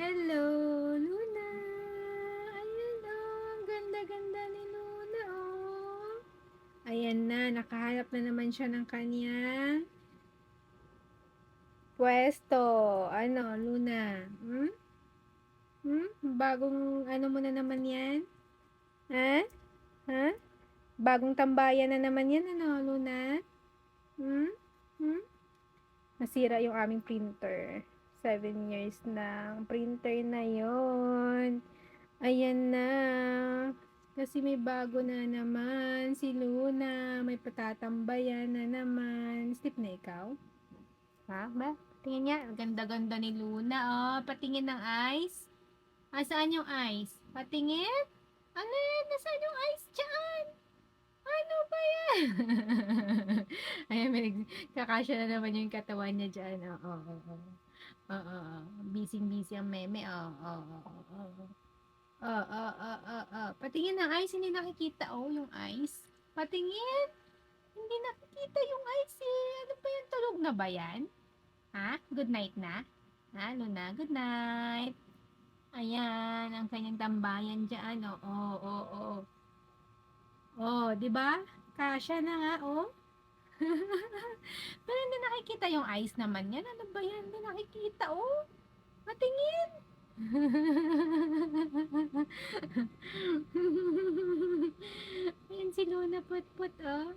Hello, Luna. Ayan oh, ang ganda-ganda ni Luna oh. Ayan na, nakahanap na naman siya ng kanyang pwesto. Ano, Luna? Hmm? Hmm? Bagong ano mo na naman yan? Ha? Ha? Bagong tambayan na naman yan, ano, Luna? Hmm? Hmm? Nasira yung aming printer. Seven years na ang printer na yon. Ayan na. Kasi may bago na naman. Si Luna. May patatambayan na naman. Step na ikaw? Ha? Ba? Tingin niya. Ganda-ganda ni Luna. Oh, patingin ng eyes. Ah, saan yung eyes? Patingin? Ano yan? Nasaan yung eyes dyan? Ano ba yan? Ayan, may kakasya na naman yung katawan niya dyan. Oo, oo, oo. Oo. Busy-busy ang meme. Oo, oo, oo, oo. Oo, oo. Patingin ng eyes, hindi nakikita. Oh, yung eyes. Patingin. Hindi nakikita yung eyes eh. Ano ba yan? Tulog na ba yan? Ha? Good night na? Ha, Luna? Good night. Ayan, ang kanyang tambayan dyan. Oo, oo, oo, oo. Oh, 'di ba? Kasya na nga, oh. Pero hindi nakikita yung eyes naman yan. Ano ba yan? Hindi nakikita, oh. Matingin. Ayan si Luna Putput, oh.